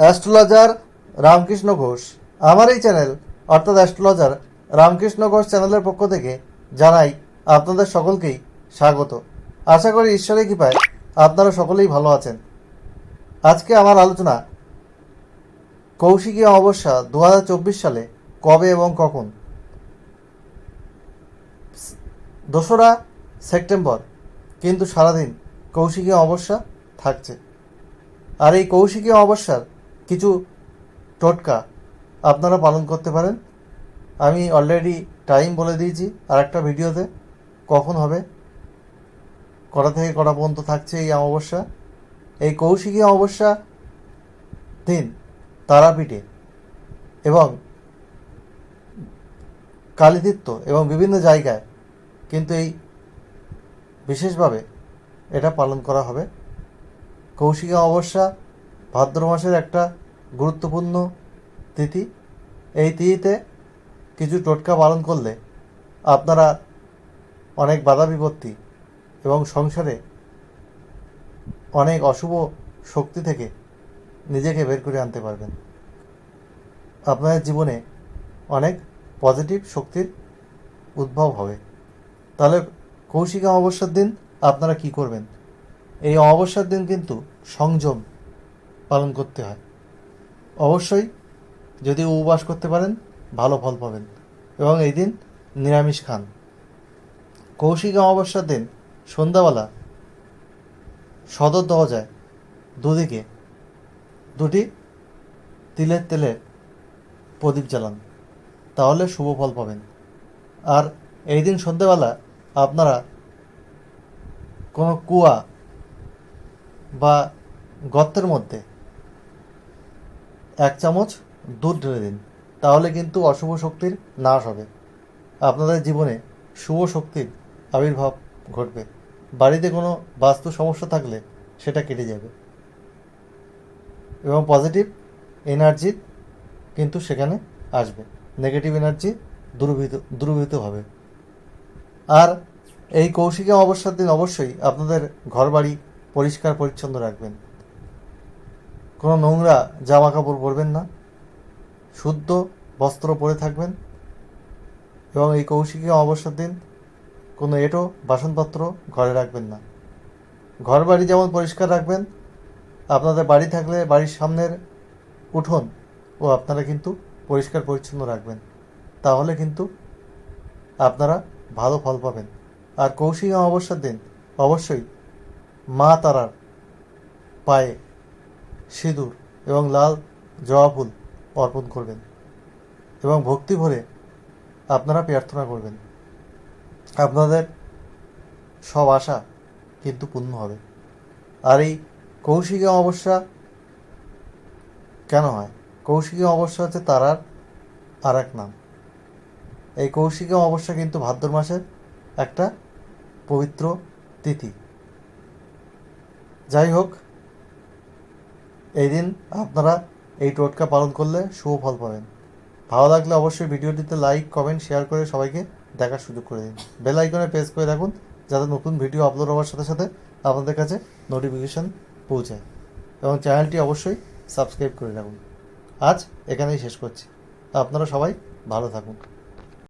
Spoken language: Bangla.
অ্যাস্ট্রোলজার রামকৃষ্ণ ঘোষ। আমার এই চ্যানেল, অর্থাৎ অ্যাস্ট্রোলজার রামকৃষ্ণ ঘোষ চ্যানেলের পক্ষ থেকে জানাই আপনাদের সকলকেই স্বাগত। আশা করি ঈশ্বরের কৃপায় আপনারা সকলেই ভালো আছেন। আজকে আমার আলোচনা, কৌশিকী অমাবস্যা দু সালে কবে এবং কখন? দোসরা সেপ্টেম্বর, কিন্তু সারাদিন কৌশিকী অমাবস্যা থাকছে। আর এই কৌশিকী অমাবস্যার কিছু টোটকা আপনারা পালন করতে পারেন। আমি অলরেডি টাইম বলে দিয়েছি আর একটা ভিডিওতে, কখন হবে? কটা থেকে কটা পর্যন্ত থাকছে এই অমাবস্যা? এই কৌশিকী অমাবস্যা দিন, তারাপীঠে এবং কালীতীর্থ এবং বিভিন্ন জায়গায়। কিন্তু এই বিশেষভাবে এটা পালন করা হবে। কৌশিকী অমাবস্যা ভাদ্র মাসের একটা গুরুত্বপূর্ণ তিথি। এই তিথিতে কিছু টোটকা পালন করলে আপনারা অনেক বাধা বিপত্তি এবং সংসারে অনেক অশুভ শক্তি থেকে নিজেকে বের করে আনতে পারবেন। আপনাদের জীবনে অনেক পজিটিভ শক্তির উদ্ভব হবে। তাহলে কৌশিক অমাবস্যার দিন আপনারা কি করবেন? এই অমাবস্যার দিন কিন্তু সংযম পালন করতে হয়। অবশ্যই যদি উপবাস করতে পারেন, ভালো ফল পাবেন। এবং এই দিন নিরামিষ খান। কৌশিক অমাবস্যার দিন সন্ধ্যাবেলা সদর দরজায় দুদিকে দুটি তিলের তেলের প্রদীপ জ্বালান। তাহলে শুভ ফল পাবেন। আর এই দিন সন্ধ্যেবেলা আপনারা কোনো কুয়া বা গর্তের মধ্যে এক চামচ দুধ ঢেলে দিন, তাহলে কিন্তু অশুভ শক্তির নাশ হবে। আপনাদের জীবনে শুভ শক্তির আবির্ভাব ঘটবে। বাড়িতে কোনো বাস্তু সমস্যা থাকলে সেটা কেটে যাবে। এবং পজিটিভ এনার্জি কিন্তু সেখানে আসবে। নেগেটিভ এনার্জি দূরীভূত দূরীভূত হবে। আর এই কৌশিকী অমাবস্যার দিন অবশ্যই আপনাদের ঘরবাড়ি পরিষ্কার পরিচ্ছন্ন রাখবেন। কোনো নোংরা জামা কাপড় পরবেন না। শুদ্ধ বস্ত্র পরে থাকবেন এবং এই কৌশিকী অমাবস্যার দিন কোনো এটো, বাসনপত্র ঘরে রাখবেন না। ঘর বাড়ি যেমন পরিষ্কার রাখবেন, আপনাদের বাড়ি থাকলে বাড়ির সামনের উঠোন ও আপনারা কিন্তু পরিষ্কার পরিচ্ছন্ন রাখবেন। তাহলে কিন্তু আপনারা ভালো ফল পাবেন। আর কৌশিক অমাবস্যার দিন অবশ্যই মা তারার পায়ে সিঁদুর এবং লাল জবা ফুল অর্পণ করবেন এবং ভক্তি ভরে আপনারা প্রার্থনা করবেন। আপনাদের সব আশা কিন্তু পূর্ণ হবে। আর এই কৌশিকী অমাবস্যা কেন হয়? কৌশিকী অমাবস্যা হচ্ছে তারার আর এক নাম। এই কৌশিকী অমাবস্যা কিন্তু ভাদ্র মাসের একটা পবিত্র তিথি। যাই হোক এই দিন আপনারা এই টোটকা পালন করলে শুভ ফল পাবেন। ভালো লাগলে অবশ্যই ভিডিওটিতে লাইক কমেন্ট শেয়ার করে সবাইকে দেখার সুযোগ করে দিন। বেল আইকনে প্রেস করে রাখুন যাতে নতুন ভিডিও আপলোড হওয়ার সাথে সাথে আপনাদের কাছে নোটিফিকেশান পৌঁছায় এবং চ্যানেলটি অবশ্যই সাবস্ক্রাইব করে রাখুন। আজ এখানেই শেষ করছি। আপনারা সবাই ভালো থাকুন।